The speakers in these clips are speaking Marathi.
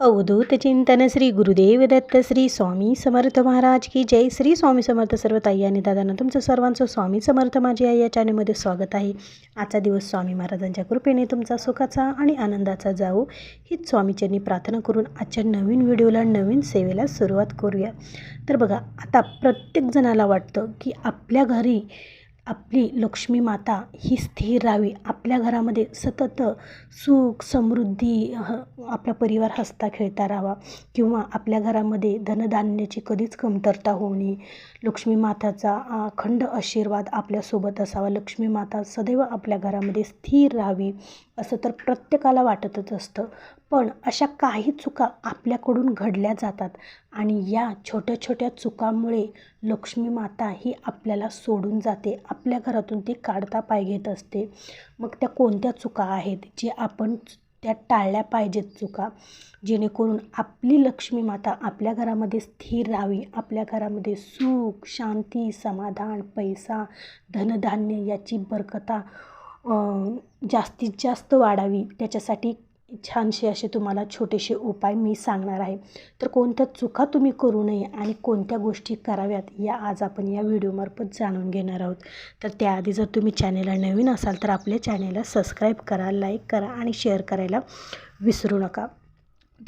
अवधूत चिंतन श्री गुरुदेव दत्त श्री स्वामी समर्थ महाराज की जय. श्री स्वामी समर्थ सर्व ताई आणि दादांना तुमचं सर्वांचं स्वामी समर्थ माझी आई या चॅनलमध्ये स्वागत आहे. आजचा दिवस स्वामी महाराजांच्या कृपेने तुमचा सुखाचा आणि आनंदाचा जावो हीच स्वामीच्यांनी प्रार्थना करून आजच्या नवीन व्हिडिओला नवीन सेवेला सुरुवात करूया. तर बघा आता प्रत्येक जणाला वाटतं की आपल्या घरी आपली लक्ष्मी माता ही स्थिर राहावी. आपल्या घरामध्ये सतत सुख समृद्धी ह आपला परिवार हसता खेळता राहावा. किंवा आपल्या घरामध्ये धनधान्याची कधीच कमतरता होऊ नये लक्ष्मी माताचा अखंड आशीर्वाद आपल्यासोबत असावा. लक्ष्मी माता सदैव आपल्या घरामध्ये स्थिर राहावी असं तर प्रत्येकाला वाटतच असतं. पण अशा काही चुका आपल्याकडून घडल्या जातात आणि या छोट्या छोट्या चुकांमुळे लक्ष्मी माता ही आपल्याला सोडून जाते. आपल्या घरातून ती काढता पाय घेत असते. मग त्या कोणत्या चुका आहेत जे आपण त्या टाळल्या पाहिजेत चुका? जेणेकरून आपली लक्ष्मी माता आपल्या घरामध्ये स्थिर राहावी आपल्या घरामध्ये सुख शांती समाधान पैसा धनधान्य याची बरकता जास्तीत जास्त वाढावी. त्याच्यासाठी छानसे असे तुम्हाला छोटेसे उपाय मी सांगणार आहे. तर कोणत्या चुका तुम्ही करू नये आणि कोणत्या गोष्टी कराव्यात या आज आपण या व्हिडिओमार्फत जाणून घेणार आहोत. तर त्याआधी जर तुम्ही चॅनेलला नवीन असाल तर आपल्या चॅनेलला सबस्क्राईब करा लाईक करा आणि शेअर करायला विसरू नका.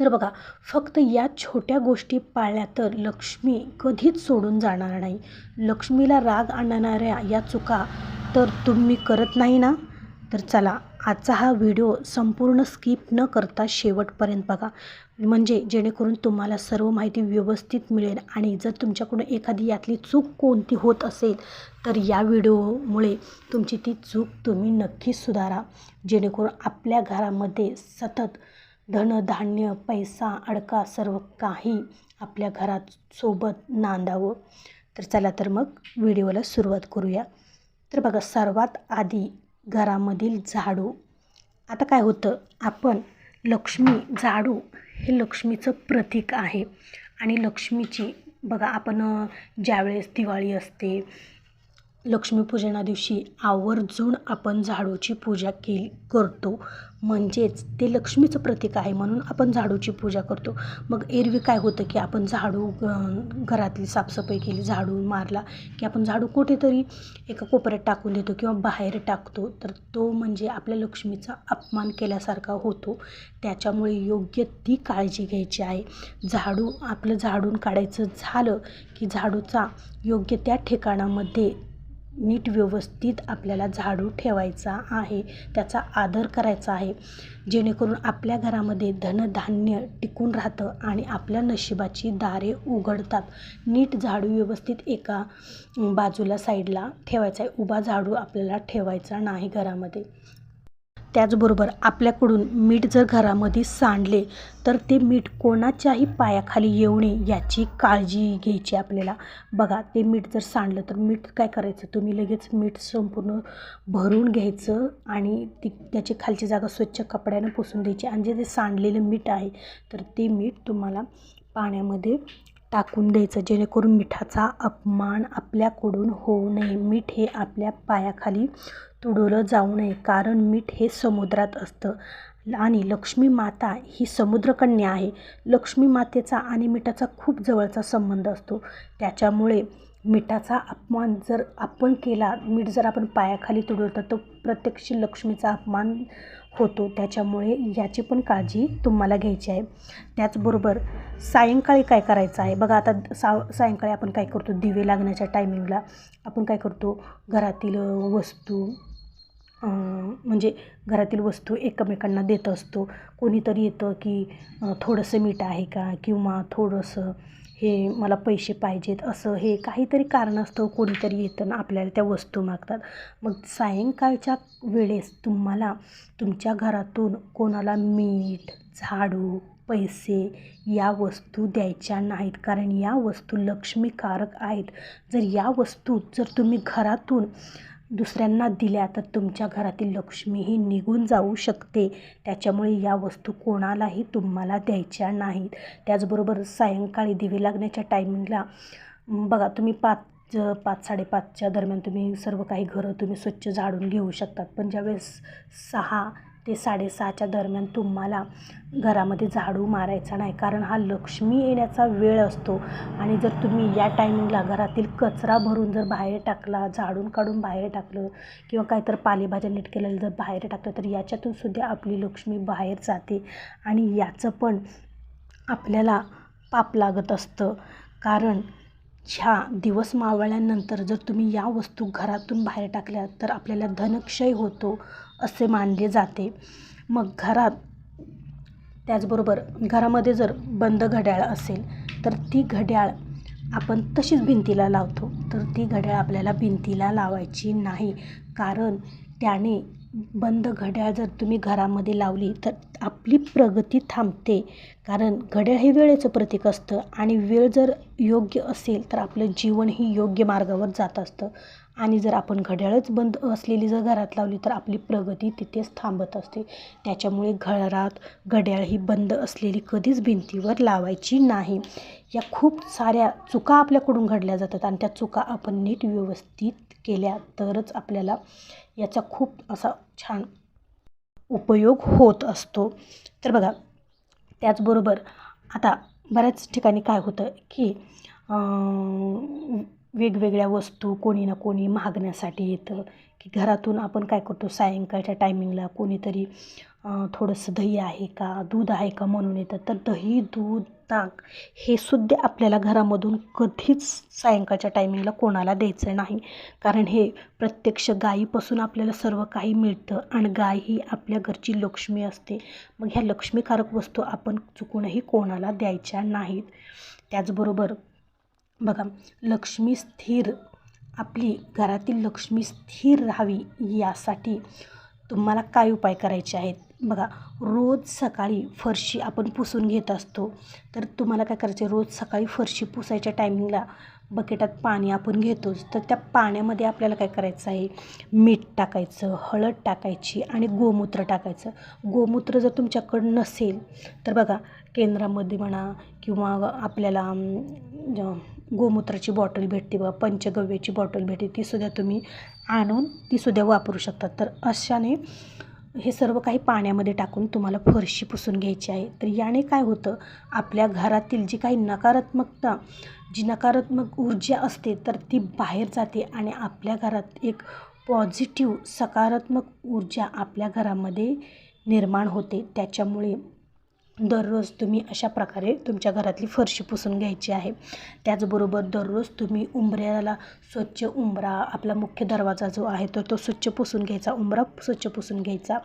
तर बघा फक्त या छोट्या गोष्टी पाळल्या तर लक्ष्मी कधीच सोडून जाणार नाही. लक्ष्मीला राग आणणाऱ्या या चुका तर तुम्ही करत नाही ना? तर चला आजचा हा व्हिडिओ संपूर्ण स्किप न करता शेवटपर्यंत बघा. म्हणजे जेणेकरून तुम्हाला सर्व माहिती व्यवस्थित मिळेल आणि जर तुमच्याकडून एखादी यातली चूक कोणती होत असेल तर या व्हिडिओमुळे तुमची ती चूक तुम्ही नक्कीच सुधारा. जेणेकरून आपल्या घरामध्ये सतत धनधान्य पैसा अडका सर्व काही आपल्या घरात सोबत नांदावं. तर चला तर मग व्हिडिओला सुरुवात करूया. तर बघा सर्वात आधी घरामधील झाडू आता काय होतं? आपण लक्ष्मी झाडू हे लक्ष्मीचं प्रतीक आहे. आणि लक्ष्मीची बघा आपण ज्यावेळेस दिवाळी असते लक्ष्मीपूजना दिवशी आवर्जून आपण झाडूची पूजा केली करतो. म्हणजेच ते लक्ष्मीचं प्रतीक आहे म्हणून आपण झाडूची पूजा करतो. मग एरवी काय होतं की आपण झाडू घरातली साफसफाई केली झाडू मारला की आपण झाडू कुठेतरी एका कोपऱ्यात टाकून देतो किंवा बाहेर टाकतो. तर तो म्हणजे आपल्या लक्ष्मीचा अपमान केल्यासारखा होतो. त्याच्यामुळे योग्य ती काळजी घ्यायची आहे. झाडू आपलं झाडून काढायचं झालं की झाडूचा योग्य त्या ठिकाणामध्ये नीट व्यवस्थित आपल्याला झाडू ठेवायचा आहे त्याचा आदर करायचा आहे. जेणेकरून आपल्या घरामध्ये धनधान्य टिकून राहतं आणि आपल्या नशिबाची दारे उघडतात. नीट झाडू व्यवस्थित एका बाजूला साईडला ठेवायचा आहे. उभा झाडू आपल्याला ठेवायचा नाही घरामध्ये. त्याचबरोबर आपल्याकडून मीठ जर घरामध्ये सांडले तर ते मीठ कोणाच्याही पायाखाली येऊ नये याची काळजी घ्यायची आपल्याला. बघा ते मीठ जर सांडलं तर मीठ काय करायचं? तुम्ही लगेच मीठ संपूर्ण भरून घ्यायचं आणि ती त्याची खालची जागा स्वच्छ कपड्यानं पुसून द्यायची आणि जे ते सांडलेलं मीठ आहे तर ते मीठ तुम्हाला पाण्यामध्ये टाकून द्यायचं जेणेकरून मिठाचा अपमान आपल्याकडून होऊ नये. मीठ हे आपल्या पायाखाली तुडवलं जाऊ नये कारण मीठ हे समुद्रात असतं. आणि लक्ष्मी माता ही समुद्रकन्या आहे. लक्ष्मी मातेचा आणि मिठाचा खूप जवळचा संबंध असतो. त्याच्यामुळे मिठाचा अपमान जर आपण केला मीठ जर आपण पायाखाली तुडवलं तर प्रत्यक्ष लक्ष्मीचा अपमान होतो. त्याच्यामुळे याची पण काळजी तुम्हाला घ्यायची आहे. त्याचबरोबर सायंकाळी काय करायचं आहे? बघा आता सा सायंकाळी आपण काय करतो? दिवे लागण्याच्या टायमिंगला आपण काय करतो? घरातील वस्तू म्हणजे घरातील वस्तू एकमेकांना देत असतो. कोणीतरी येतं की थोडंसं मीठ आहे का? किंवा थोडंसं हे मला पैसे पाहिजेत असं हे काहीतरी कारण असतं कोणीतरी येतं ना आपल्याला त्या वस्तू मागतात. मग सायंकाळच्या वेळेस तुम्हाला तुमच्या घरातून कोणाला मीठ झाडू पैसे या वस्तू द्यायच्या नाहीत. कारण या वस्तू लक्ष्मीकारक आहेत. जर या वस्तू जर तुम्ही घरातून दुसऱ्यांना दिल्या तर तुमच्या घरातील लक्ष्मी ही निघून जाऊ शकते. त्याच्यामुळे या वस्तू कोणालाही तुम्हाला द्यायच्या नाहीत. त्याचबरोबर सायंकाळी दिवे लागण्याच्या टायमिंगला बघा तुम्ही पाच पाच साडेपाचच्या दरम्यान तुम्ही सर्व काही घरं तुम्ही स्वच्छ झाडून घेऊ शकतात. पण ज्यावेळेस सहा ते साडेसहाच्या दरम्यान तुम्हाला घरामध्ये झाडू मारायचा नाही. कारण हा लक्ष्मी येण्याचा वेळ असतो. आणि जर तुम्ही या टायमिंगला घरातील कचरा भरून जर बाहेर टाकला झाडून काढून बाहेर टाकलं किंवा काहीतर पालेभाज्या नीट केलेलं जर बाहेर टाकलं तर याच्यातून सुद्धा आपली लक्ष्मी बाहेर जाते. आणि याचं पण आपल्याला पाप लागत असतं. कारण ह्या दिवस मावळल्यानंतर जर तुम्ही या वस्तू घरातून बाहेर टाकल्या तर आपल्याला धनक्षय होतो. असे मानले जाते. मग घरात त्याचबरोबर घरामध्ये जर बंद घड्याळ असेल तर ती घड्याळ आपण तशीच भिंतीला लावतो. तर ती घड्याळ आपल्याला भिंतीला लावायची नाही. कारण त्याने बंद घड्याळ जर तुम्ही घरामध्ये लावली तर आपली प्रगती थांबते. कारण घड्याळ हे वेळेचं प्रतीक असतं आणि वेळ जर योग्य असेल तर आपलं जीवनही योग्य मार्गावर जात असतं. आणि जर आपण घड्याळच बंद असलेली जर घरात लावली तर आपली प्रगती तिथेच थांबत असते. त्याच्यामुळे घरात घड्याळ ही बंद असलेली कधीच भिंतीवर लावायची नाही. या खूप साऱ्या चुका आपल्याकडून घडल्या जातात आणि त्या चुका आपण नीट व्यवस्थित केल्या तरच आपल्याला याचा खूप असा छान उपयोग होत असतो. तर बघा त्याचबरोबर आता बऱ्याच ठिकाणी काय होतं की वेगवेगळ्या वस्तू कोणी ना कोणी मागण्यासाठी येतं की घरातून आपण काय करतो सायंकाळच्या टायमिंगला कोणीतरी थोडंसं दही आहे का दूध आहे का म्हणून येतं. तर दही दूध ताक हे सुद्धा आपल्याला घरामधून कधीच सायंकाळच्या टायमिंगला कोणाला द्यायचं नाही. कारण हे प्रत्यक्ष गायीपासून आपल्याला सर्व काही मिळतं आणि गाय ही आपल्या घरची लक्ष्मी असते. मग ह्या लक्ष्मीकारक वस्तू आपण चुकूनही कोणाला द्यायच्या नाहीत. त्याचबरोबर बघा लक्ष्मी स्थिर आपली घरातील लक्ष्मी स्थिर राहावी यासाठी तुम्हाला काय उपाय करायचे आहेत? बघा रोज सकाळी फरशी आपण पुसून घेत असतो. तर तुम्हाला काय करायचं? आहे रोज सकाळी फरशी पुसायच्या टायमिंगला बकेटात पाणी आपण घेतोच तर त्या पाण्यामध्ये आपल्याला काय करायचं आहे? मीठ टाकायचं हळद टाकायची आणि गोमूत्र टाकायचं. गोमूत्र जर तुमच्याकडं नसेल तर बघा केंद्रामध्ये म्हणा किंवा आपल्याला गोमूत्राची बॉटल भेटते बघा पंचगव्याची बॉटल भेटते तीसुद्धा तुम्ही आणून तीसुद्धा वापरू शकता तर अशाने हे सर्व काही पाण्यामध्ये टाकून तुम्हाला फरशी पुसून घ्यायची आहे. तर याने काय होतं आपल्या घरातील जी काही नकारात्मकता जी नकारात्मक ऊर्जा असते तर ती बाहेर जाते आणि आपल्या घरात एक पॉझिटिव्ह सकारात्मक ऊर्जा आपल्या घरामध्ये निर्माण होते. त्याच्यामुळे दररोज तुम्ही अशा प्रकारे तुमच्या घरातली फरशी पुसून घ्यायची आहे. त्याचबरोबर दररोज तुम्ही उंबऱ्याला स्वच्छ उंबरा आपला मुख्य दरवाजा जो आहे तर तो स्वच्छ पुसून घ्यायचा उंबरा स्वच्छ पुसून घ्यायचा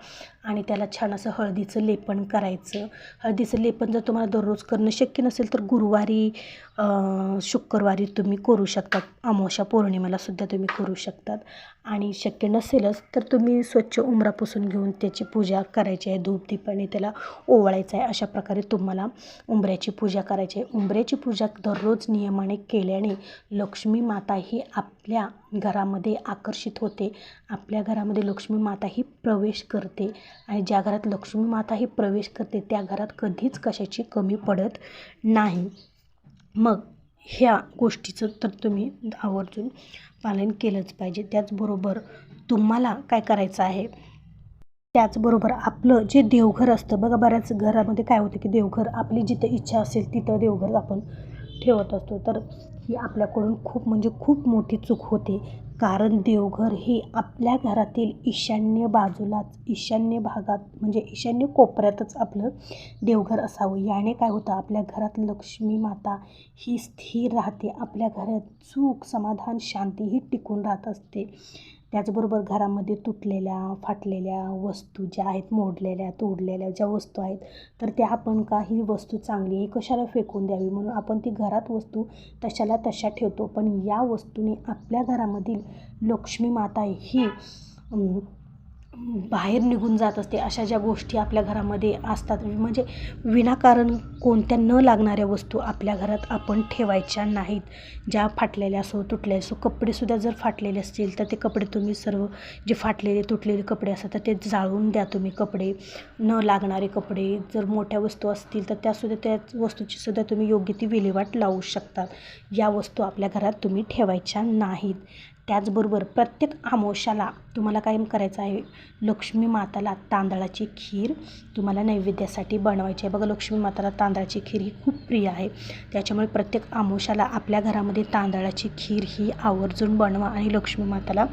आणि त्याला छान असं हळदीचं लेपन करायचं. हळदीचं लेपन जर तुम्हाला दररोज करणं शक्य नसेल तर गुरुवारी शुक्रवारी तुम्ही करू शकतात. अमावस्या पौर्णिमेलासुद्धा तुम्ही करू शकतात. आणि शक्य नसेलच तर तुम्ही स्वच्छ उंबरा पुसून घेऊन त्याची पूजा करायची आहे. धूप दीपाने त्याला ओवाळायचं आहे. अशा प्रकारे तुम्हाला उंबऱ्याची पूजा करायची आहे. उंबऱ्याची पूजा दररोज नियमाने केल्याने लक्ष्मी माता ही आपल्या घरामध्ये आकर्षित होते. आपल्या घरामध्ये लक्ष्मी माता ही प्रवेश करते. आणि ज्या घरात लक्ष्मी माता ही प्रवेश करते त्या घरात कधीच कशाची कमी पडत नाही. मग ह्या गोष्टीचं तर तुम्ही आवर्जून पालन केलंच पाहिजे. त्याचबरोबर तुम्हाला काय करायचं आहे? त्याचबरोबर आपलं जे देवघर असतं बघा बऱ्याच घरामध्ये काय होतं की देवघर आपली जिथं इच्छा असेल तिथं देवघर आपण ठेवत असतो. तर ही आपल्याकडून खूप म्हणजे खूप मोठी चूक होते. कारण देवघर हे आपल्या घरातील ईशान्य बाजूलाच ईशान्य भागात म्हणजे ईशान्य कोपऱ्यातच आपलं देवघर असावं. याने काय होतं? आपल्या घरात लक्ष्मी माता ही स्थिर राहते. आपल्या घरात सुख समाधान शांती ही टिकून राहत असते. त्याचबरोबर घरामध्ये तुटलेल्या फाटलेल्या वस्तू ज्या आहेत मोडलेल्या तोडलेल्या ज्या वस्तू आहेत तर त्या आपण काही वस्तू चांगली आहे कशाला फेकून द्यावी? म्हणून आपण ती घरात वस्तू तशाला तशा ठेवतो. पण या वस्तूने आपल्या घरामधील लक्ष्मी माता ही बाहेर निघून जात असते. अशा ज्या गोष्टी आपल्या घरामध्ये असतात. म्हणजे विनाकारण कोणत्या न लागणाऱ्या वस्तू आपल्या घरात आपण ठेवायच्या नाहीत. ज्या फाटलेल्या असो तुटल्या असो कपडेसुद्धा जर फाटलेले असतील तर ते कपडे तुम्ही सर्व जे फाटलेले तुटलेले कपडे असतात तर ते जाळून द्या तुम्ही कपडे. न लागणारे कपडे जर मोठ्या वस्तू असतील तर त्यासुद्धा त्या वस्तूची सुद्धा तुम्ही योग्य ती विल्हेवाट लावू शकतात. या वस्तू आपल्या घरात तुम्ही ठेवायच्या नाहीत. त्याचबरोबर प्रत्येक आमोशाला तुम्हाला काय करायचं आहे? लक्ष्मी माताला तांदळाची खीर तुम्हाला नैवेद्यासाठी बनवायची आहे. बघा लक्ष्मी माताला तांदळाची खीर ही खूप प्रिय आहे. त्याच्यामुळे प्रत्येक आमोशाला आपल्या घरामध्ये तांदळाची खीर ही आवर्जून बनवा आणि लक्ष्मी माताला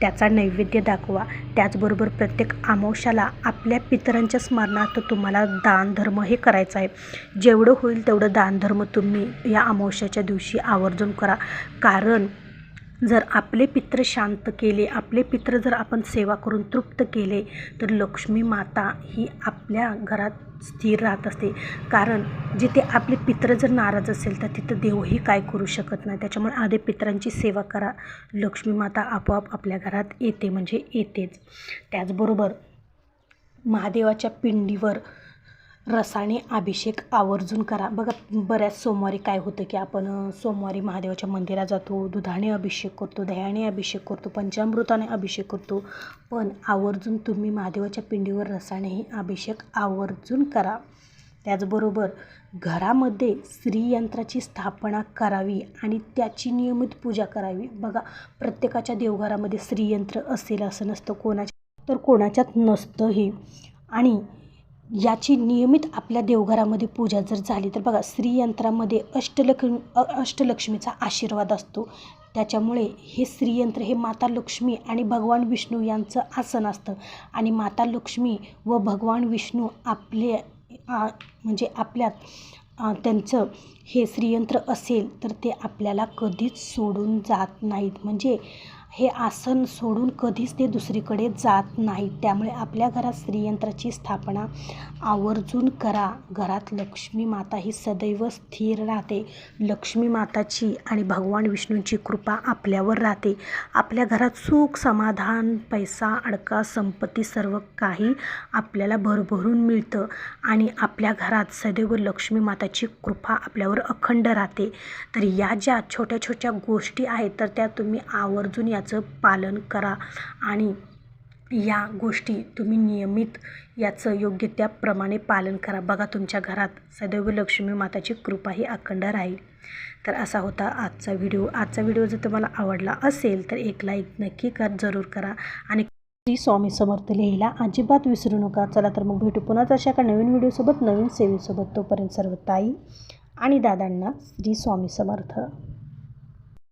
त्याचा नैवेद्य दाखवा. त्याचबरोबर प्रत्येक आमोशाला आपल्या पितरांच्या स्मरणार्थ तुम्हाला दानधर्म हे करायचं आहे. जेवढं होईल तेवढं दानधर्म तुम्ही या अमावश्याच्या दिवशी आवर्जून करा. कारण जर आपले पित्र शांत केले आपले पित्र जर आपण सेवा करून तृप्त केले तर लक्ष्मी माता ही आपल्या घरात स्थिर राहत असते. कारण जिथे आपले पित्र जर नाराज असेल तर तिथं देवही काय करू शकत नाही. त्याच्यामुळे आधी पित्रांची सेवा करा. लक्ष्मी माता आपोआप आपल्या घरात येते म्हणजे येतेच. त्याचबरोबर महादेवाच्या पिंडीवर रसाने अभिषेक आवर्जून करा. बघा बऱ्याच सोमवारी काय होतं की आपण सोमवारी महादेवाच्या मंदिरात जातो दुधाने अभिषेक करतो दह्याने अभिषेक करतो पंचामृताने अभिषेक करतो. पण आवर्जून तुम्ही महादेवाच्या पिंडीवर रसानेही अभिषेक आवर्जून करा. त्याचबरोबर घरामध्ये स्त्रीयंत्राची स्थापना करावी आणि त्याची नियमित पूजा करावी. बघा प्रत्येकाच्या देवघरामध्ये स्त्रीयंत्र असेल असं नसतं कोणाच्या तर कोणाच्यात नसतंही. आणि याची नियमित आपल्या देवघरामध्ये पूजा जर झाली तर बघा स्त्रीयंत्रामध्ये अष्टलक्ष्मी अष्टलक्ष्मीचा आशीर्वाद असतो. त्याच्यामुळे हे स्त्रीयंत्र हे माता लक्ष्मी आणि भगवान विष्णू यांचं आसन असतं. आणि माता लक्ष्मी व भगवान विष्णू आपले म्हणजे आपल्यात त्यांचं हे श्रीयंत्र असेल तर ते आपल्याला कधीच सोडून जात नाहीत. म्हणजे हे आसन सोडून कधीच ते दुसरीकडे जात नाहीत त्यामुळे आपल्या घरात स्त्रीयंत्राची स्थापना आवर्जून करा. घरात लक्ष्मी माता ही सदैव स्थिर राहते. लक्ष्मी माताची आणि भगवान विष्णूंची कृपा आपल्यावर राहते. आपल्या घरात सुख समाधान पैसा अडका संपत्ती सर्व काही आपल्याला भरभरून मिळतं आणि आपल्या घरात सदैव लक्ष्मी माताची कृपा आपल्यावर अखंड राहते. तर या ज्या छोट्या छोट्या गोष्टी आहेत तर त्या तुम्ही आवर्जून याचा पालन करा. आणि या गोष्टी तुम्ही नियमित याचं योग्य त्याप्रमाणे पालन करा. बघा तुमच्या घरात सदैव लक्ष्मी माताची कृपा ही अखंड राहील. तर असा होता आजचा व्हिडिओ. आजचा व्हिडिओ जर तुम्हाला आवडला असेल तर एक लाईक नक्की कर जरूर करा. आणि श्री स्वामी समर्थ लिहिला अजिबात विसरू नका. चला तर मग भेटू पुन्हाच अशा एका नवीन व्हिडिओसोबत नवीन सेवेसोबत. तोपर्यंत सर्व ताई आणि दादांना श्री स्वामी समर्थ.